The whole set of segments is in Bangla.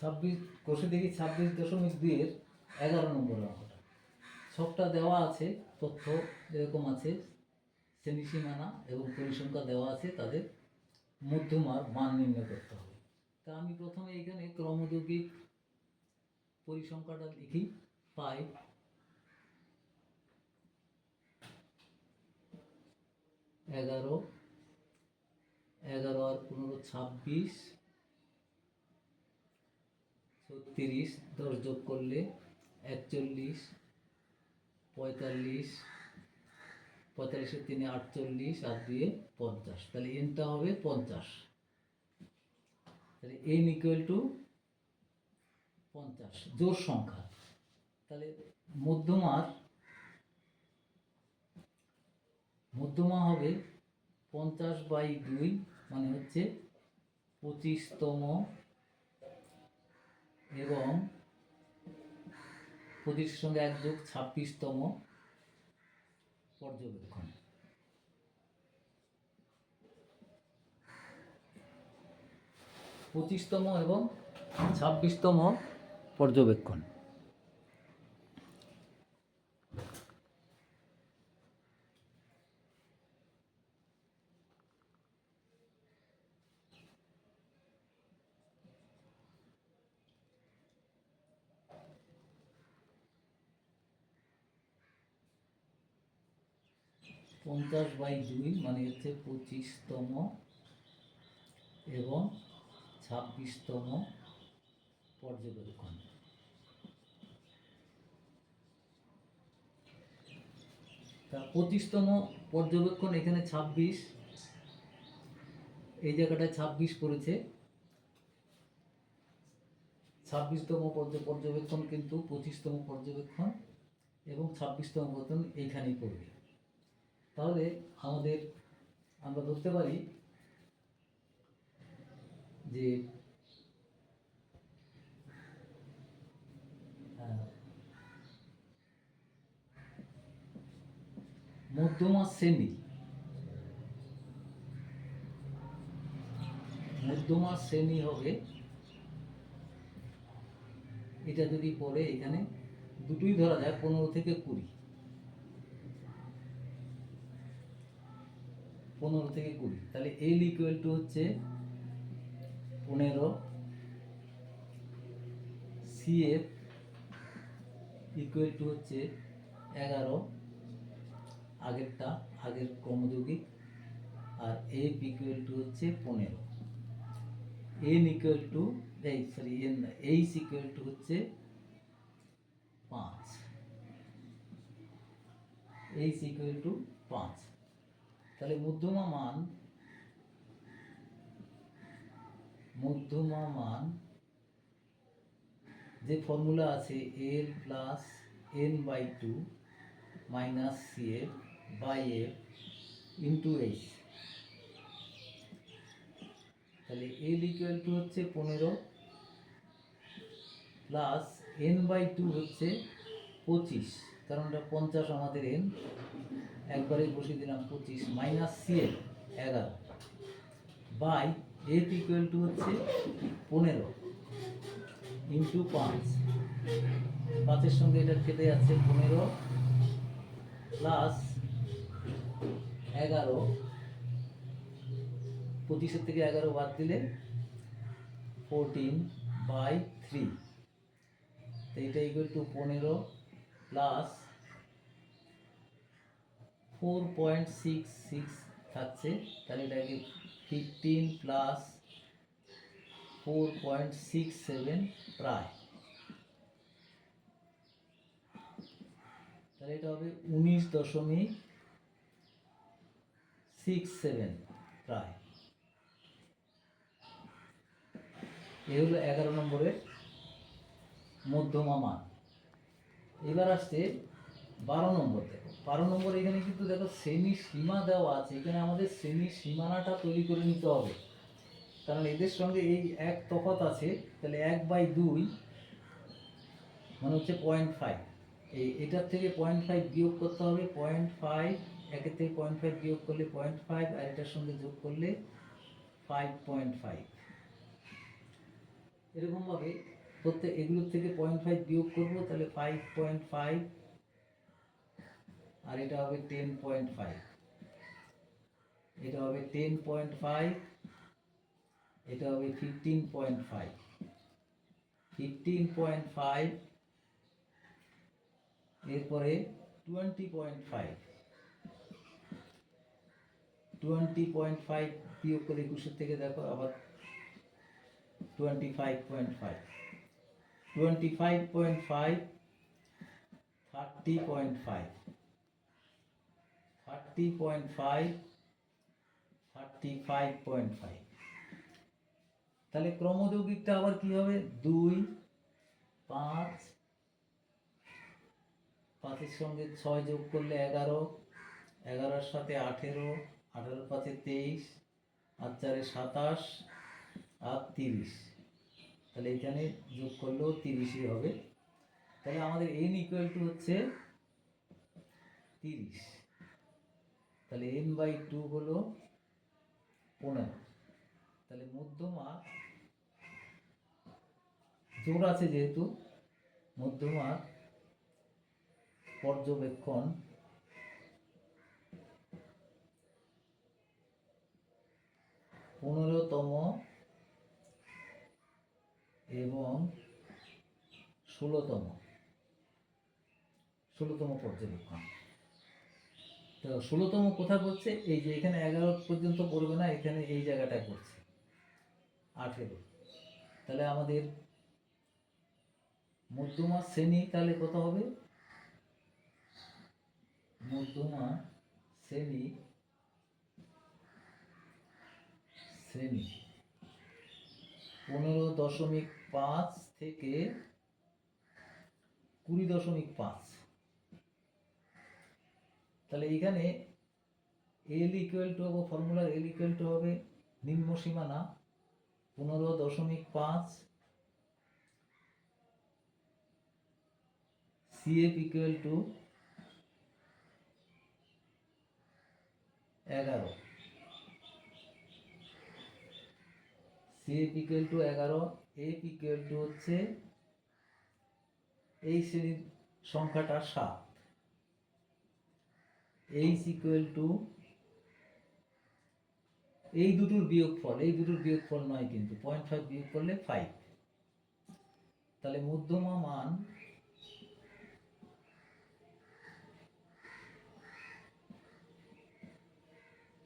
ছাব্বিশ, কোষে দেখি ছাব্বিশ দশমিক দুইয়ের এগারো নম্বর অঙ্কটা। সবটা দেওয়া আছে, তথ্য এরকম আছে শ্রেণি সীমানা এবং পরিসংখ্যা দেওয়া আছে, তাদের মধ্যমার মান নির্ণয় করতে হবে। তা আমি প্রথমে এখানে ক্রমযৌগিক পরিসংখ্যাটা লিখি, পাই। এগারো এগারো আর পনেরো ছাব্বিশ ছত্রিশ, দশ যোগ করলে একচল্লিশ, পঁয়তাল্লিশ, পঁয়তাল্লিশের তিনে আটচল্লিশ আর দুয়ে পঞ্চাশ। তাহলে এনটা হবে পঞ্চাশ। তাহলে এন ইকুয়াল টু পঞ্চাশ জোর সংখ্যা। তাহলে মধ্যমার, মধ্যমা হবে পঞ্চাশ বাই দুই মানে হচ্ছে পঁচিশতম এবং পঁচিশের সঙ্গে এক যোগ ছাব্বিশতম পর্যবেক্ষণ। পঁচিশতম এবং ছাব্বিশতম পর্যবেক্ষণ। পঞ্চাশ বাই দুই মানে হচ্ছে পঁচিশতম এবং ছাব্বিশতম পর্যবেক্ষণ। তা পঁচিশতম পর্যবেক্ষণ এখানে ছাব্বিশ। এই জায়গাটায় ছাব্বিশ পড়েছে। ছাব্বিশতম পর্যবেক্ষণ কিন্তু পঁচিশতম পর্যবেক্ষণ এবং ছাব্বিশতম পর্যবেক্ষণ এইখানেই পড়বে। তাহলে আমাদের আমরা ধরতে পারি যে মধ্যমা শ্রেণি। মধ্যমা শ্রেণি হবে, এটা যদি পড়ে এখানে, দুটোই ধরা যায়, পনেরো থেকে কুড়ি। পনেরো থেকে কুড়ি। তাহলে এল ইকুয়াল টু হচ্ছে পনেরো সিএফ ইকুয়াল টু হচ্ছে এগারো, আগেরটা, আগের ক্রমযৌগিক, আর এফ ইকুয়াল টু হচ্ছে পনেরো। এন ইকুয়াল টু এই sorry N H equal to হচ্ছে পাঁচ। এইচ ইকুয়াল টু পাঁচ। তাহলে মধ্যমা মান মধ্যমা মান যে ফর্মুলা আছে L plus N by two minus C F by F into H তাহলে এল ইকুয়াল টু হচ্ছে পনেরো প্লাস এন বাই টু হচ্ছে পঁচিশ, কারণ এটা পঞ্চাশ আমাদের এন একবারে বসিয়ে দিলাম পঁচিশ মাইনাস সিএল এগারো। বাই এফ ইকুয়াল টু হচ্ছে পনেরো ইন্টু পাঁচ। পাঁচের সঙ্গে এটা কেটে যাচ্ছে পনেরো প্লাস এগারো। পঁচিশের থেকে এগারো বাদ দিলে ফোরটিন বাই থ্রি তো এটা ইকুয়াল টু পনেরো plus four point six six থাকছে, তাহলে এটাকে fifteen plus four point six seven প্রায়। তাহলে এটা হবে উনিশ দশমিক সিক্স সেভেন প্রায়। এ হলো এগারো নম্বরের মধ্যমা মান। এবার আসছে বারো নম্বর দেখো। বারো নম্বর এখানে কিন্তু দেখো শ্রেণি সীমা দেওয়া আছে। এখানে আমাদের শ্রেণি সীমানাটা তৈরি করে নিতে হবে। কারণ এদের সঙ্গে এই এক তফাৎ আছে, তাহলে এক বাই দুই মানে হচ্ছে পয়েন্ট ফাইভ এই এটার থেকে পয়েন্ট ফাইভ বিয়োগ করতে হবে পয়েন্ট ফাইভ একের থেকে পয়েন্ট ফাইভ বিয়োগ করলে পয়েন্ট ফাইভ আর এটার সঙ্গে যোগ করলে ফাইভ পয়েন্ট ফাইভ এরকমভাবে প্রত্যেক এগুলোর থেকে পয়েন্ট ফাইভ বিয়োগ করব, তাহলে ফাইভ পয়েন্ট ফাইভ আর এটা হবে টেন পয়েন্ট ফাইভ এটা হবে টেন পয়েন্ট ফাইভ এটা হবে fifteen point five fifteen point five এরপরে twenty point five twenty point five বিয়োগ করে একুশের থেকে দেখো, আবার twenty five point five twenty five point five thirty point five thirty point five thirty five point five তাহলে ক্রমযৌগিকটা আবার কি হবে? দুই, পাঁচ, পাঁচের সঙ্গে ছয় যোগ করলে এগারো, এগারোর সাথে আঠেরো আঠেরো পাঁচে তেইশ, আর চারে সাতাশ, আর তিরিশ। তাহলে এখানে যোগ করলেও তিরিশই হবে। তাহলে আমাদের এন ইকুয়াল টু হচ্ছে তিরিশ। তাহলে এন বাই টু হলো পনেরো। তাহলে মধ্যমা জোর আছে যেহেতু মধ্যমা পর্যবেক্ষণ পনেরোতম এবং ষোলোতম। ষোলোতম পর্যবেক্ষণ। ষোলোতম কোথায় পড়ছে এই যে এখানে এগারো পর্যন্ত পড়বে না, এখানে এই জায়গাটায় পড়ছে। আঠেরো। তাহলে আমাদের মধ্যমা শ্রেণি তাহলে কত হবে? মধ্যমা শ্রেণি শ্রেণি পনেরো দশমিক পাঁচ থেকে কুড়ি দশমিক পাঁচ। তাহলে এখানে এল ইকুয়াল টু হবে ফর্মুলার এল ইকুয়াল টু হবে নিম্ন সীমানা পনেরো দশমিক পাঁচ সিএফ ইকুয়াল টু এগারো। সিএফ ইকুয়াল টু এগারো এফ ইকুয়াল টু হচ্ছে এই শ্রেণির সংখ্যাটা সাত। এইচ ইকুয়াল টু এই দুটোর বিয়োগফল, এই দুটোর বিয়োগফল নয় কিন্তু পয়েন্ট ফাইভ বিয়োগ করলে ফাইভ তাহলে মধ্যমা মান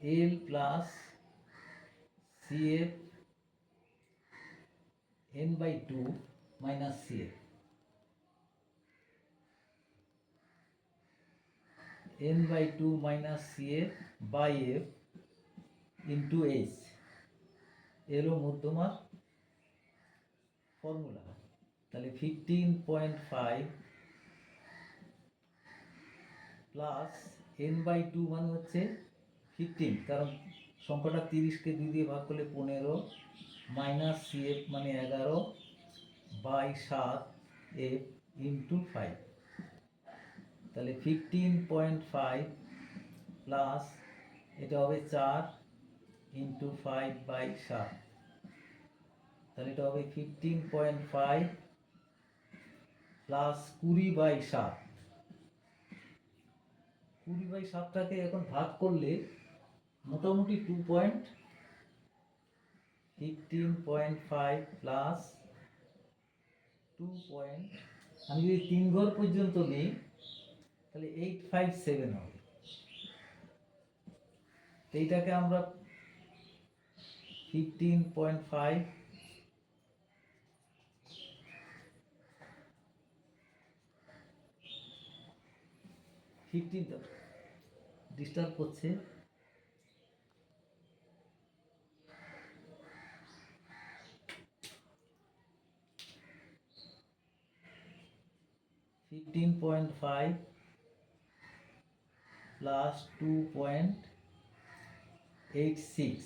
L plus CF N by two minus CF n by 2 minus CF by F into H. এলো মধ্যমার ফর্মুলা তাহলে fifteen point five plus N by two মানে হচ্ছে ফিফটিন কারণ সংখ্যাটা তিরিশকে দুই দিয়ে ভাগ করলে পনেরো মাইনাস সিএফ মানে এগারো বাই সাত এফ ইন্টু ফাইভ তাহলে ফিফটিন পয়েন্ট ফাইভ প্লাস এটা হবে চার ইন্টু ফাইভ বাই সাত। তাহলে এটা হবে ফিফটিন পয়েন্ট ফাইভ প্লাস কুড়ি বাই সাত। কুড়ি বাই সাতটাকে এখন ভাগ করলে মোটামুটি two point fifteen point five plus two point আমি যদি তিন ঘর পর্যন্ত নিই তাহলে এইট ফাইভ সেভেন হবে। এইটাকে আমরা fifteen point five fifteen disturb করছে। Fifteen point five plus two point eight six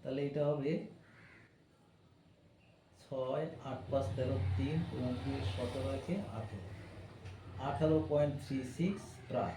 তাহলে এটা হবে ছয়, আট পাঁচ তেরো, তিন উনত্রিশ সতেরো, একে আঠেরো। আঠারো পয়েন্ট থ্রি সিক্স প্রায়।